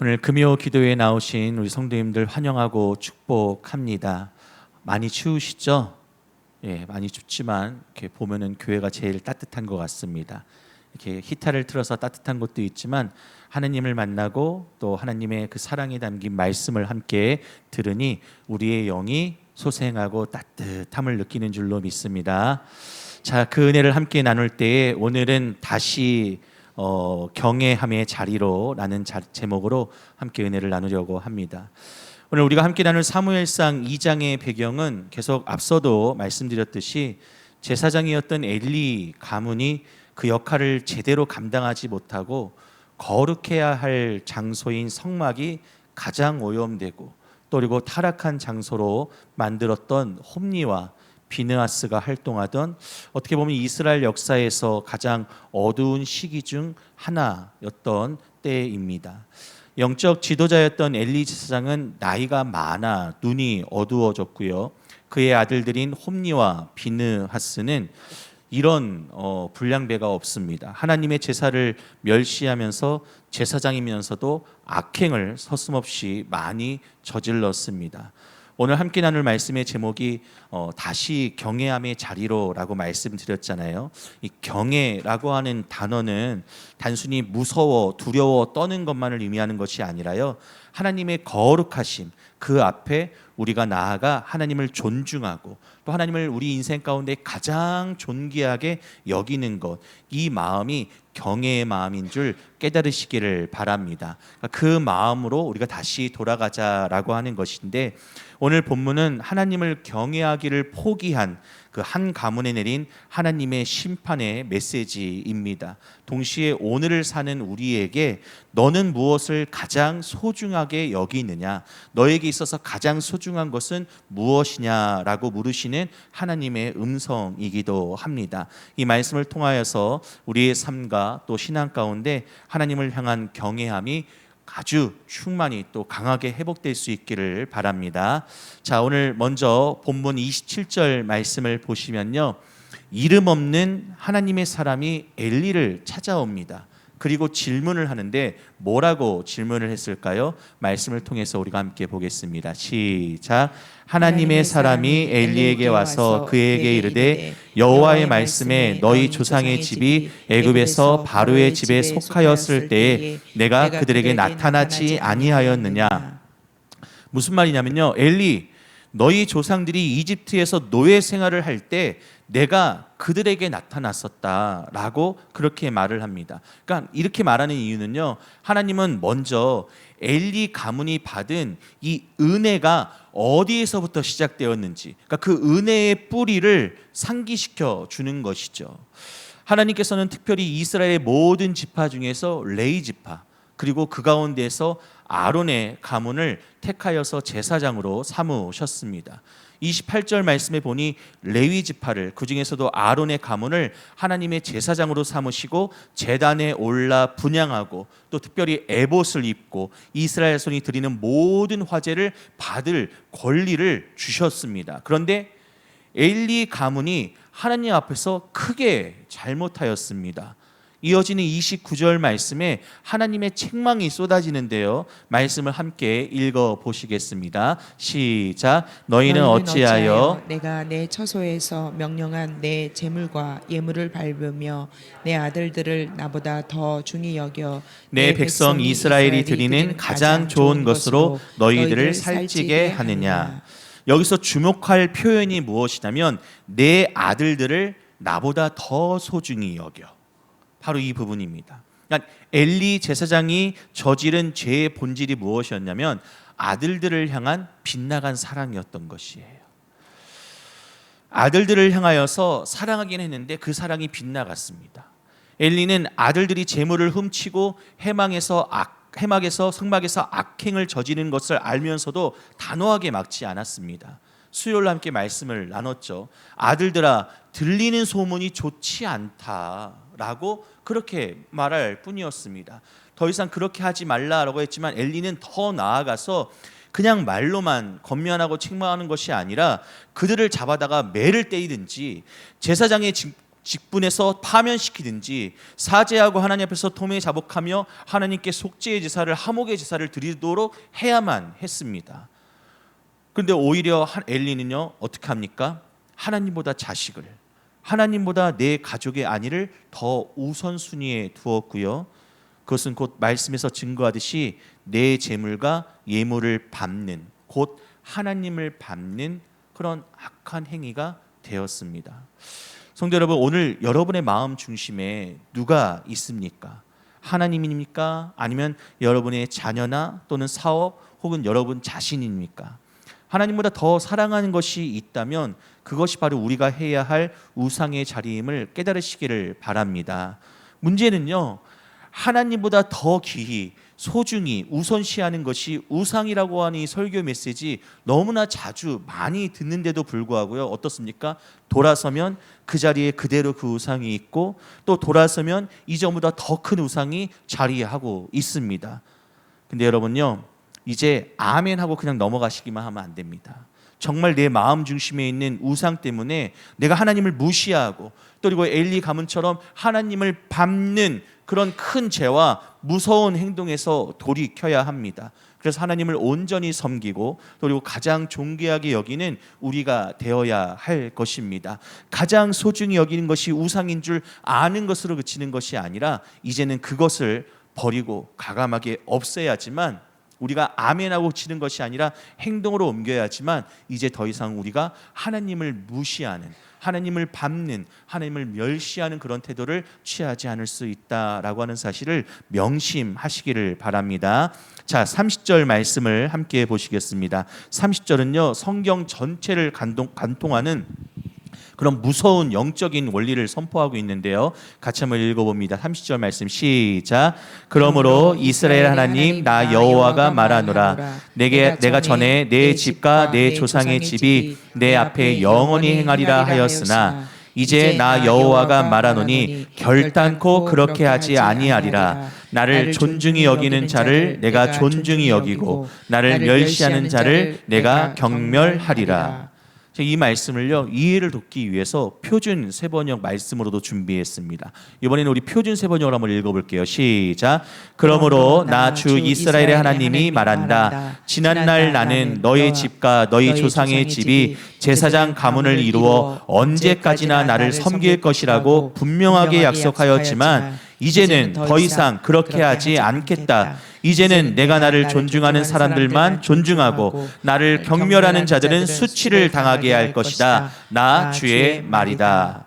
오늘 금요 기도에 나오신 우리 성도님들 환영하고 축복합니다. 많이 추우시죠? 예, 많이 춥지만 이렇게 보면은 교회가 제일 따뜻한 것 같습니다. 이렇게 히타를 틀어서 따뜻한 곳도 있지만 하나님을 만나고 또 하나님의 그 사랑이 담긴 말씀을 함께 들으니 우리의 영이 소생하고 따뜻함을 느끼는 줄로 믿습니다. 자, 그 은혜를 함께 나눌 때에 오늘은 다시 어, 경외함의 자리로라는 자, 제목으로 함께 은혜를 나누려고 합니다. 오늘 우리가 함께 나눌 사무엘상 2장의 배경은 계속 앞서도 말씀드렸듯이 제사장이었던 엘리 가문이 그 역할을 제대로 감당하지 못하고 거룩해야 할 장소인 성막이 가장 오염되고 또 그리고 타락한 장소로 만들었던 홈리와 비느하스가 활동하던 어떻게 보면 이스라엘 역사에서 가장 어두운 시기 중 하나였던 때입니다. 영적 지도자였던 엘리 제사장은 나이가 많아 눈이 어두워졌고요. 그의 아들들인 홈리와 비느하스는 이런 어, 불량배가 없습니다. 하나님의 제사를 멸시하면서 제사장이면서도 악행을 서슴없이 많이 저질렀습니다. 오늘 함께 나눌 말씀의 제목이 어, 다시 경외함의 자리로라고 말씀드렸잖아요. 이 경외라고 하는 단어는 단순히 무서워 두려워 떠는 것만을 의미하는 것이 아니라요. 하나님의 거룩하심 그 앞에 우리가 나아가 하나님을 존중하고 또 하나님을 우리 인생 가운데 가장 존귀하게 여기는 것 이 마음이 경외의 마음인 줄 깨달으시기를 바랍니다. 그 마음으로 우리가 다시 돌아가자라고 하는 것인데 오늘 본문은 하나님을 경외하기를 포기한 그 한 가문에 내린 하나님의 심판의 메시지입니다. 동시에 오늘을 사는 우리에게 너는 무엇을 가장 소중하게 여기느냐? 너에게 있어서 가장 소중한 것은 무엇이냐라고 물으시는 하나님의 음성이기도 합니다. 이 말씀을 통하여서 우리의 삶과 또 신앙 가운데 하나님을 향한 경외함이 아주 충만히 또 강하게 회복될 수 있기를 바랍니다. 자, 오늘 먼저 본문 27절 말씀을 보시면요. 이름 없는 하나님의 사람이 엘리를 찾아옵니다. 그리고 질문을 하는데 뭐라고 질문을 했을까요? 말씀을 통해서 우리가 함께 보겠습니다. 시작. 하나님의 사람이 엘리에게 와서 그에게 이르되 여호와의 말씀에 너희 조상의 집이 애굽에서 바로의 집에 속하였을 때에 내가 그들에게 나타나지 아니하였느냐? 무슨 말이냐면요. 엘리 너희 조상들이 이집트에서 노예 생활을 할 때 내가 그들에게 나타났었다라고 그렇게 말을 합니다. 그러니까 이렇게 말하는 이유는요. 하나님은 먼저 엘리 가문이 받은 이 은혜가 어디에서부터 시작되었는지, 그러니까 그 은혜의 뿌리를 상기시켜 주는 것이죠. 하나님께서는 특별히 이스라엘의 모든 지파 중에서 레이 지파 그리고 그 가운데에서 아론의 가문을 택하여서 제사장으로 삼으셨습니다. 28절 말씀에 보니 레위 지파를 그 중에서도 아론의 가문을 하나님의 제사장으로 삼으시고 제단에 올라 분양하고 또 특별히 에봇을 입고 이스라엘 손이 드리는 모든 화제를 받을 권리를 주셨습니다. 그런데 엘리 가문이 하나님 앞에서 크게 잘못하였습니다. 이어지는 29절 말씀에 하나님의 책망이 쏟아지는데요. 말씀을 함께 읽어 보시겠습니다. 시작. 너희는 어찌하여 내가 내 처소에서 명령한 내 재물과 예물을 밟으며 내 아들들을 나보다 더 중히 여겨 내 백성 이스라엘이 드리는 가장 좋은 것으로 너희들을 살찌게 하느냐. 여기서 주목할 표현이 무엇이냐면 내 아들들을 나보다 더 소중히 여겨. 바로 이 부분입니다. 그러니까 엘리 제사장이 저지른 죄의 본질이 무엇이었냐면 아들들을 향한 빗나간 사랑이었던 것이에요. 아들들을 향하여서 사랑하긴 했는데 그 사랑이 빗나갔습니다. 엘리는 아들들이 재물을 훔치고 해망에서 악 해막에서 성막에서 악행을 저지른 것을 알면서도 단호하게 막지 않았습니다. 수요일 함께 말씀을 나눴죠. 아들들아 들리는 소문이 좋지 않다 라고 그렇게 말할 뿐이었습니다. 더 이상 그렇게 하지 말라라고 했지만 엘리는 더 나아가서 그냥 말로만 건면하고 책망하는 것이 아니라 그들을 잡아다가 매를 때리든지 제사장의 직분에서 파면시키든지 사죄하고 하나님 앞에서 통해 자복하며 하나님께 속죄의 제사를 하목의 제사를 드리도록 해야만 했습니다. 그런데 오히려 한- 엘리는요 어떻게 합니까? 하나님보다 자식을 하나님보다 내 가족의 안위를 더 우선순위에 두었고요. 그것은 곧 말씀에서 증거하듯이 내 재물과 예물을 밟는 곧 하나님을 밟는 그런 악한 행위가 되었습니다. 성도 여러분, 오늘 여러분의 마음 중심에 누가 있습니까? 하나님입니까? 아니면 여러분의 자녀나 또는 사업 혹은 여러분 자신입니까? 하나님보다 더 사랑하는 것이 있다면 그것이 바로 우리가 해야 할 우상의 자리임을 깨달으시기를 바랍니다. 문제는요. 하나님보다 더 귀히 소중히 우선시하는 것이 우상이라고 이 설교 메시지 너무나 자주 많이 듣는데도 불구하고요. 어떻습니까? 돌아서면 그 자리에 그대로 그 우상이 있고 또 돌아서면 이전보다 더 큰 우상이 자리하고 있습니다. 근데 여러분요. 이제 아멘 하고 그냥 넘어가시기만 하면 안 됩니다. 정말 내 마음 중심에 있는 우상 때문에 내가 하나님을 무시하고 또 그리고 엘리 가문처럼 하나님을 밟는 그런 큰 죄와 무서운 행동에서 돌이켜야 합니다. 그래서 하나님을 온전히 섬기고 또 그리고 가장 존귀하게 여기는 우리가 되어야 할 것입니다. 가장 소중히 여기는 것이 우상인 줄 아는 것으로 그치는 것이 아니라 이제는 그것을 버리고 가감하게 없애야지만 우리가 아멘하고 치는 것이 아니라 행동으로 옮겨야지만 이제 더 이상 우리가 하나님을 무시하는 하나님을 밟는 하나님을 멸시하는 그런 태도를 취하지 않을 수 있다라고 하는 사실을 명심하시기를 바랍니다. 자, 30절 말씀을 함께 보시겠습니다. 30절은요. 성경 전체를 간동, 간통하는 그런 무서운 영적인 원리를 선포하고 있는데요. 같이 한번 읽어봅니다. 30절 말씀 시작. 그러므로 이스라엘 하나님 나 여호와가 말하노라. 내게 내가 전에 내 집과 내 조상의 집이 내 앞에 영원히 행하리라 하였으나 이제 나 여호와가 말하노니 결단코 그렇게 하지 아니하리라. 나를 존중히 여기는 자를 내가 존중히 여기고 나를 멸시하는 자를 내가 경멸하리라. 이 말씀을요 이해를 돕기 위해서 표준 세번역 말씀으로도 준비했습니다. 이번에는 우리 표준 세번역을 한번 읽어볼게요. 시작. 그러므로 나 주 이스라엘의 하나님이 말한다. 지난날 나는 너의 집과 너희 조상의 집이 제사장 가문을 이루어 언제까지나 나를 섬길 것이라고 분명하게 약속하였지만 이제는 더 이상 그렇게 하지 않겠다. 이제는 내가 나를 존중하는 사람들만 존중하고 나를 경멸하는 자들은 수치를 당하게 할 것이다. 나 주의 말이다.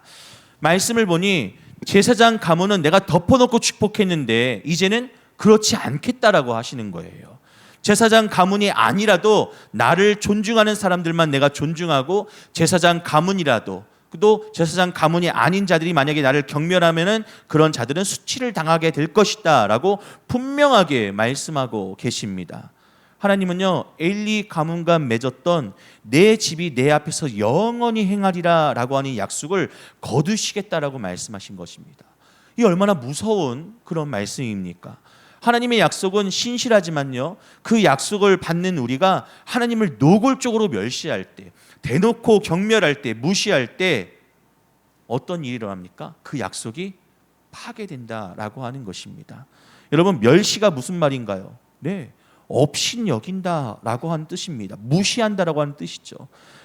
말씀을 보니 제사장 가문은 내가 덮어놓고 축복했는데 이제는 그렇지 않겠다라고 하시는 거예요. 제사장 가문이 아니라도 나를 존중하는 사람들만 내가 존중하고 제사장 가문이라도 또 제사장 가문이 아닌 자들이 만약에 나를 경멸하면은 그런 자들은 수치를 당하게 될 것이다라고 분명하게 말씀하고 계십니다. 하나님은요 엘리 가문과 맺었던 내 집이 내 앞에서 영원히 행하리라라고 하는 약속을 거두시겠다라고 말씀하신 것입니다. 이 얼마나 무서운 그런 말씀입니까? 하나님의 약속은 신실하지만요 그 약속을 받는 우리가 하나님을 노골적으로 멸시할 때 대놓고 경멸할 때 무시할 때 어떤 일이 일어납니까? 그 약속이 파괴된다라고 하는 것입니다. 여러분 멸시가 무슨 말인가요? 네. 없인 여긴다라고 하는 뜻입니다. 무시한다라고 하는 뜻이죠.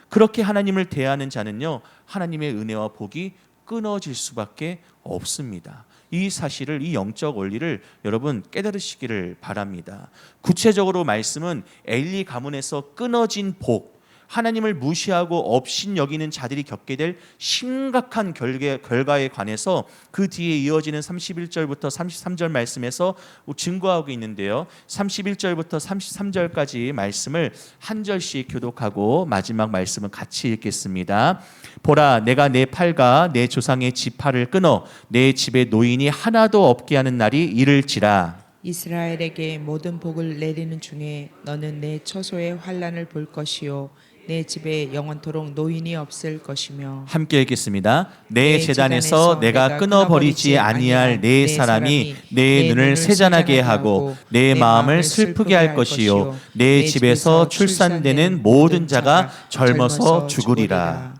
그렇게 하나님을 대하는 자는요. 하나님의 은혜와 복이 끊어질 수밖에 없습니다. 이 사실을 이 영적 원리를 여러분 깨달으시기를 바랍니다. 구체적으로 말씀은 엘리 가문에서 끊어진 복 하나님을 무시하고 업신 여기는 자들이 겪게 될 심각한 결계, 결과에 관해서 그 뒤에 이어지는 31절부터 33절 말씀에서 증거하고 있는데요. 31절부터 33절까지 말씀을 한 절씩 교독하고 마지막 말씀은 같이 읽겠습니다. 보라 내가 내 팔과 내 조상의 지팔을 끊어 내 집에 노인이 하나도 없게 하는 날이 이를지라 이스라엘에게 모든 복을 내리는 중에 너는 내 처소의 환란을 볼 것이요 내 집에 영원토록 노인이 없을 것이며 함께 읽겠습니다. 내 내 재단에서 내가 내가 끊어버리지 아니할 내내 사람이 내내 눈을 세잔하게 하고 내내 마음을 슬프게 할할 것이요 내내 집에서 출산되는 모든 자가 젊어서. 죽으리라.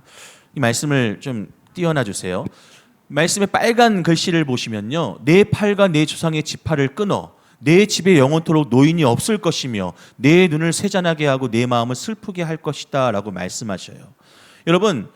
이 말씀을 좀 띄어놔 주세요. 말씀의 빨간 글씨를 보시면요. 내 팔과 내 조상의 지파를 끊어 내 집에 영원토록 노인이 없을 것이며 내 눈을 세잔하게 하고 내 마음을 슬프게 할 것이다라고 말씀하셔요. 여러분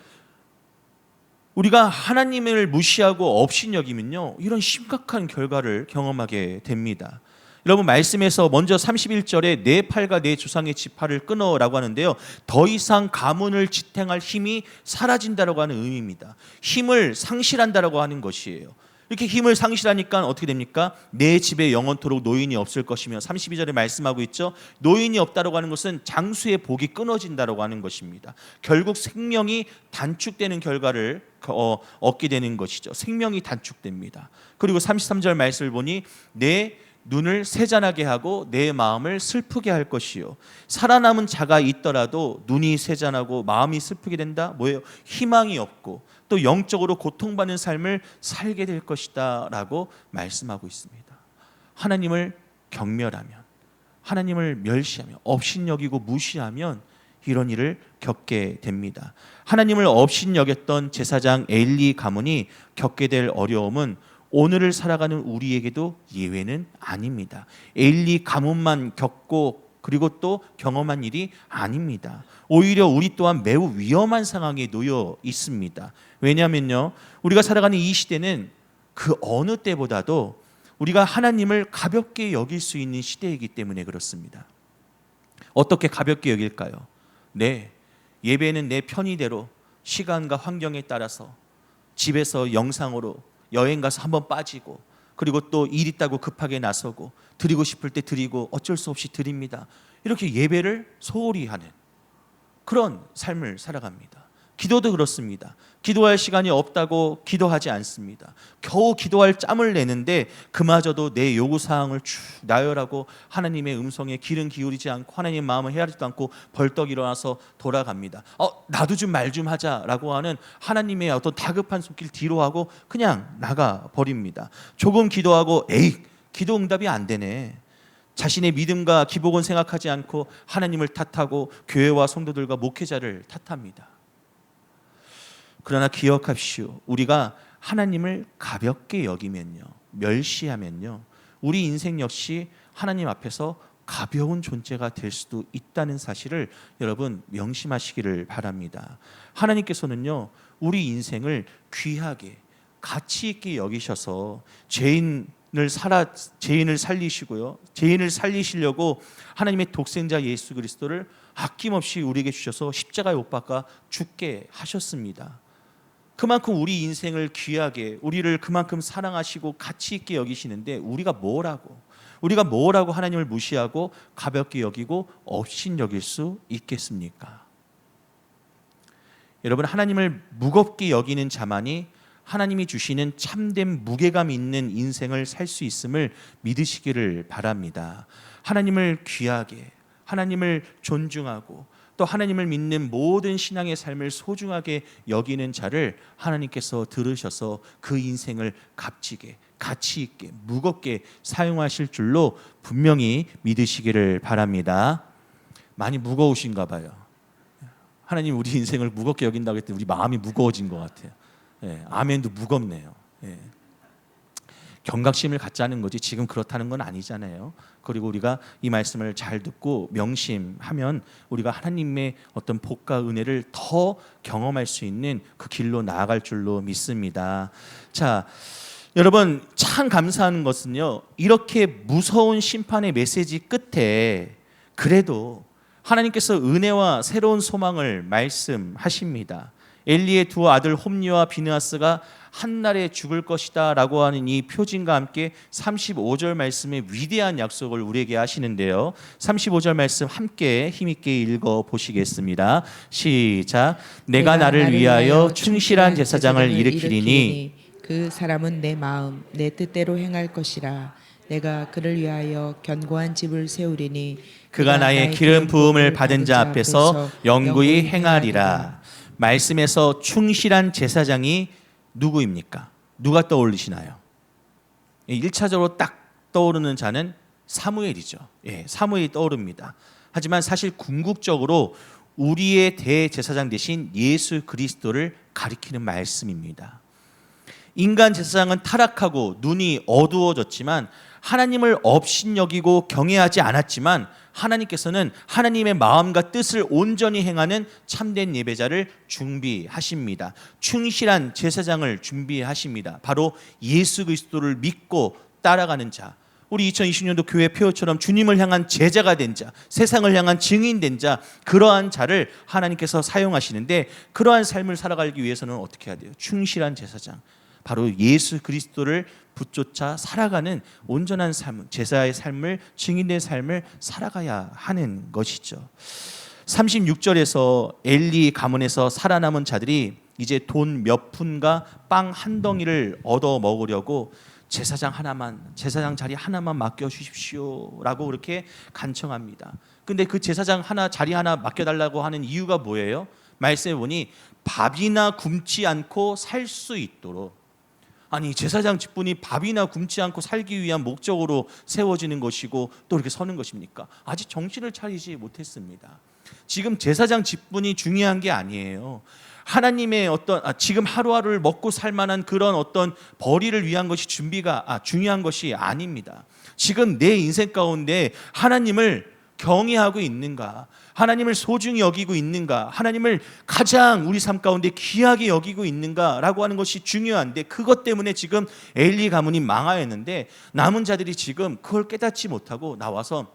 우리가 하나님을 무시하고 업신여기면요. 이런 심각한 결과를 경험하게 됩니다. 여러분 말씀에서 먼저 31절에 내 팔과 내 조상의 지파를 끊어라고 하는데요. 더 이상 가문을 지탱할 힘이 사라진다라고 하는 의미입니다. 힘을 상실한다라고 하는 것이에요. 이렇게 힘을 상실하니까 어떻게 됩니까? 내 집에 영원토록 노인이 없을 것이며 32절에 말씀하고 있죠. 노인이 없다라고 하는 것은 장수의 복이 끊어진다라고 하는 것입니다. 결국 생명이 단축되는 결과를 어, 얻게 되는 것이죠. 생명이 단축됩니다. 그리고 33절 말씀을 보니 내 눈을 세잔하게 하고 내 마음을 슬프게 할 것이요. 살아남은 자가 있더라도 눈이 세잔하고 마음이 슬프게 된다. 뭐예요? 희망이 없고 또 영적으로 고통받는 삶을 살게 될 것이다라고 말씀하고 있습니다. 하나님을 경멸하면 하나님을 멸시하며 업신여기고 무시하면 이런 일을 겪게 됩니다. 하나님을 업신여겼던 제사장 엘리 가문이 겪게 될 어려움은 오늘을 살아가는 우리에게도 예외는 아닙니다. 엘리 가문만 겪고 그리고 또 경험한 일이 아닙니다. 오히려 우리 또한 매우 위험한 상황에 놓여 있습니다. 왜냐하면요, 우리가 살아가는 이 시대는 그 어느 때보다도 우리가 하나님을 가볍게 여길 수 있는 시대이기 때문에 그렇습니다. 어떻게 가볍게 여길까요? 네, 예배는 내 편의대로 시간과 환경에 따라서 집에서 영상으로 여행 가서 한번 빠지고 그리고 또 일 있다고 급하게 나서고 드리고 싶을 때 드리고 어쩔 수 없이 드립니다. 이렇게 예배를 소홀히 하는 그런 삶을 살아갑니다. 기도도 그렇습니다. 기도할 시간이 없다고 기도하지 않습니다. 겨우 기도할 짬을 내는데 그마저도 내 요구 사항을 쭉 나열하고 하나님의 음성에 귀는 기울이지 않고 하나님 마음을 헤아리지도 않고 벌떡 일어나서 돌아갑니다. 어 나도 좀말좀 하자라고 하는 하나님의 어떤 다급한 손길 뒤로 하고 그냥 나가 버립니다. 조금 기도하고 에이 기도 응답이 안 되네. 자신의 믿음과 기복은 생각하지 않고 하나님을 탓하고 교회와 성도들과 목회자를 탓합니다. 그러나 기억합시오. 우리가 하나님을 가볍게 여기면요. 멸시하면요. 우리 인생 역시 하나님 앞에서 가벼운 존재가 될 수도 있다는 사실을 여러분 명심하시기를 바랍니다. 하나님께서는요. 우리 인생을 귀하게 가치 있게 여기셔서 죄인을 살아 죄인을 살리시고요. 죄인을 살리시려고 하나님의 독생자 예수 그리스도를 아낌없이 우리에게 주셔서 십자가에 못 박아 죽게 하셨습니다. 그만큼 우리 인생을 귀하게 우리를 그만큼 사랑하시고 가치 있게 여기시는데 우리가 뭐라고 우리가 뭐라고 하나님을 무시하고 가볍게 여기고 업신 여길 수 있겠습니까? 여러분 하나님을 무겁게 여기는 자만이 하나님이 주시는 참된 무게감 있는 인생을 살 수 있음을 믿으시기를 바랍니다. 하나님을 귀하게 하나님을 존중하고 또 하나님을 믿는 모든 신앙의 삶을 소중하게 여기는 자를 하나님께서 들으셔서 그 인생을 값지게 가치 있게 무겁게 사용하실 줄로 분명히 믿으시기를 바랍니다. 많이 무거우신가 봐요. 하나님 우리 인생을 무겁게 여긴다고 했더니 우리 마음이 무거워진 것 같아요. 예, 아멘도 무겁네요. 예. 경각심을 갖자는 거지 지금 그렇다는 건 아니잖아요. 그리고 우리가 이 말씀을 잘 듣고 명심하면 우리가 하나님의 어떤 복과 은혜를 더 경험할 수 있는 그 길로 나아갈 줄로 믿습니다. 자, 여러분 참 감사한 것은요. 이렇게 무서운 심판의 메시지 끝에 그래도 하나님께서 은혜와 새로운 소망을 말씀하십니다. 엘리의 두 아들 홈리와 비느하스가 한날에 죽을 것이다 라고 하는 이 표징과 함께 35절 말씀의 위대한 약속을 우리에게 하시는데요. 35절 말씀 함께 힘있게 읽어 보시겠습니다. 시작. 내가 나를 위하여 충실한 제사장을 일으키리니 그 사람은 내 마음 내 뜻대로 행할 것이라 내가 그를 위하여 견고한 집을 세우리니 그가 나의 기름 부음을 받은 자 앞에서 영구히 행하리라. 말씀에서 충실한 제사장이 누구입니까? 누가 떠올리시나요? 1차적으로 딱 떠오르는 자는 사무엘이죠. 예, 사무엘이 떠오릅니다. 하지만 사실 궁극적으로 우리의 대제사장 대신 예수 그리스도를 가리키는 말씀입니다. 인간 제사장은 타락하고 눈이 어두워졌지만 하나님을 업신여기고 경외하지 않았지만 하나님께서는 하나님의 마음과 뜻을 온전히 행하는 참된 예배자를 준비하십니다. 충실한 제사장을 준비하십니다. 바로 예수 그리스도를 믿고 따라가는 자. 우리 2020년도 교회 표어처럼 주님을 향한 제자가 된 자, 세상을 향한 증인 된 자, 그러한 자를 하나님께서 사용하시는데 그러한 삶을 살아가기 위해서는 어떻게 해야 돼요? 충실한 제사장. 바로 예수 그리스도를 붙쫓아 살아가는 온전한 삶, 제사의 삶을 증인된 삶을 살아가야 하는 것이죠. 36절에서 엘리 가문에서 살아남은 자들이 이제 돈 몇 푼과 빵 한 덩이를 얻어 먹으려고 제사장 하나만 제사장 자리 하나만 맡겨 주십시오라고 그렇게 간청합니다. 근데 그 제사장 하나 자리 하나 맡겨 달라고 하는 이유가 뭐예요? 말씀해 보니 밥이나 굶지 않고 살 수 있도록 아니 제사장 직분이 밥이나 굶지 않고 살기 위한 목적으로 세워지는 것이고 또 이렇게 서는 것입니까? 아직 정신을 차리지 못했습니다. 지금 제사장 직분이 중요한 게 아니에요. 하나님의 어떤 아, 지금 하루하루를 먹고 살 만한 그런 어떤 벌이를 위한 것이 준비가 아, 중요한 것이 아닙니다. 지금 내 인생 가운데 하나님을 경외하고 있는가? 하나님을 소중히 여기고 있는가? 하나님을 가장 우리 삶 가운데 귀하게 여기고 있는가라고 하는 것이 중요한데 그것 때문에 지금 엘리 가문이 망하였는데 남은 자들이 지금 그걸 깨닫지 못하고 나와서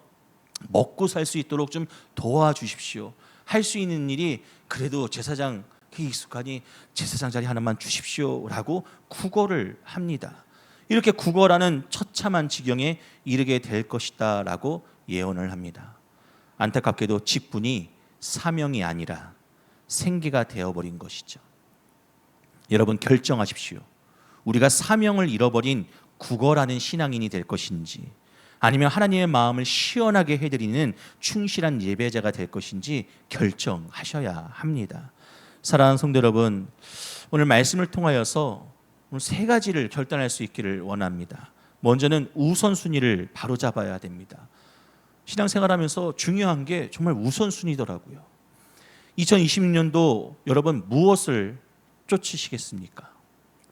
먹고 살 수 있도록 좀 도와주십시오. 할 수 있는 일이 그래도 제사장 그 익숙하니 제사장 자리 하나만 주십시오라고 구걸을 합니다. 이렇게 구걸하는 처참한 지경에 이르게 될 것이다라고 예언을 합니다. 안타깝게도 직분이 사명이 아니라 생계가 되어버린 것이죠. 여러분 결정하십시오. 우리가 사명을 잃어버린 구걸하는 신앙인이 될 것인지 아니면 하나님의 마음을 시원하게 해드리는 충실한 예배자가 될 것인지 결정하셔야 합니다. 사랑하는 성도 여러분, 오늘 말씀을 통하여서 오늘 세 가지를 결단할 수 있기를 원합니다. 먼저는 우선순위를 바로 잡아야 됩니다. 신앙생활하면서 중요한 게 정말 우선순위더라고요. 2026년도 여러분 무엇을 쫓으시겠습니까?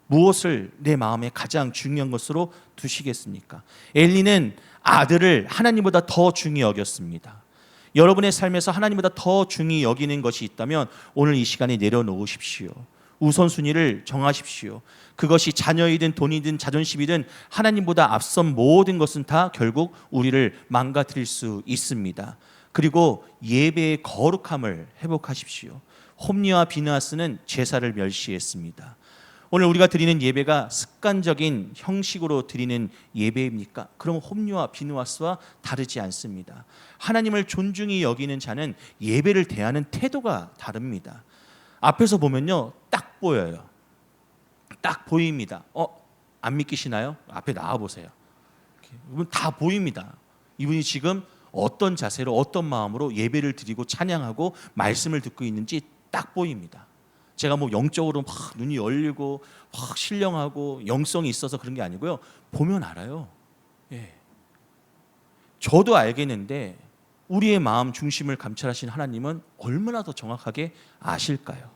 무엇을 내 마음에 가장 중요한 것으로 두시겠습니까? 엘리는 아들을 하나님보다 더 중히 여겼습니다. 여러분의 삶에서 하나님보다 더 중히 여기는 것이 있다면 오늘 이 시간에 내려놓으십시오. 우선순위를 정하십시오. 그것이 자녀이든 돈이든 자존심이든 하나님보다 앞선 모든 것은 다 결국 우리를 망가뜨릴 수 있습니다. 그리고 예배의 거룩함을 회복하십시오. 홈리와 비나스는 제사를 멸시했습니다. 오늘 우리가 드리는 예배가 습관적인 형식으로 드리는 예배입니까? 그럼 홈리와 비누아스와 다르지 않습니다. 하나님을 존중히 여기는 자는 예배를 대하는 태도가 다릅니다. 앞에서 보면요, 딱 보여요. 딱 보입니다. 어, 안 믿기시나요? 앞에 나와 보세요. 이분 다 보입니다. 이분이 지금 어떤 자세로 어떤 마음으로 예배를 드리고 찬양하고 말씀을 듣고 있는지 딱 보입니다. 제가 뭐 영적으로 막 눈이 열리고 확 신령하고 영성이 있어서 그런 게 아니고요. 보면 알아요. 예. 저도 알겠는데 우리의 마음 중심을 감찰하신 하나님은 얼마나 더 정확하게 아실까요?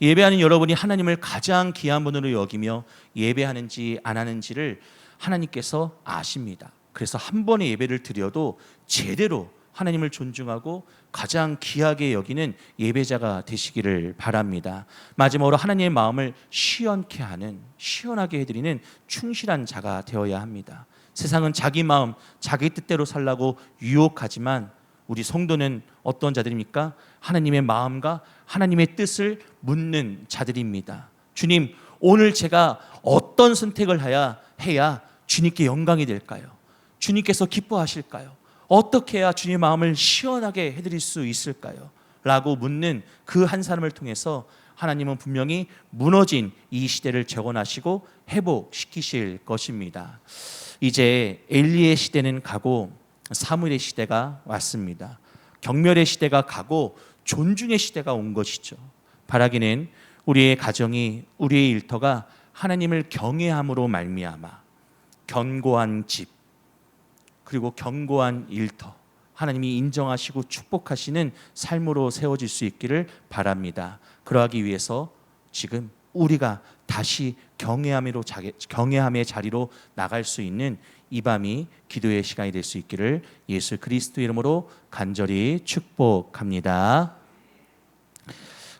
예배하는 여러분이 하나님을 가장 귀한 분으로 여기며 예배하는지 안 하는지를 하나님께서 아십니다. 그래서 한 번의 예배를 드려도 제대로 하나님을 존중하고 가장 귀하게 여기는 예배자가 되시기를 바랍니다. 마지막으로 하나님의 마음을 시원케 하는 시원하게 해드리는 충실한 자가 되어야 합니다. 세상은 자기 마음, 자기 뜻대로 살라고 유혹하지만 우리 성도는 어떤 자들입니까? 하나님의 마음과 하나님의 뜻을 묻는 자들입니다. 주님, 오늘 제가 어떤 선택을 해야 해야 주님께 영광이 될까요? 주님께서 기뻐하실까요? 어떻게 해야 주님의 마음을 시원하게 해드릴 수 있을까요? 라고 묻는 그 한 사람을 통해서 하나님은 분명히 무너진 이 시대를 재건하시고 회복시키실 것입니다. 이제 엘리의 시대는 가고 사무엘의 시대가 왔습니다. 경멸의 시대가 가고 존중의 시대가 온 것이죠. 바라기는 우리의 가정이 우리의 일터가 하나님을 경외함으로 말미암아 견고한 집 그리고 견고한 일터 하나님이 인정하시고 축복하시는 삶으로 세워질 수 있기를 바랍니다. 그러하기 위해서 지금 우리가 다시 경외함으로 경외함의 자리로 나갈 수 있는 이 밤이 기도의 시간이 될 수 있기를 예수 그리스도 이름으로 간절히 축복합니다.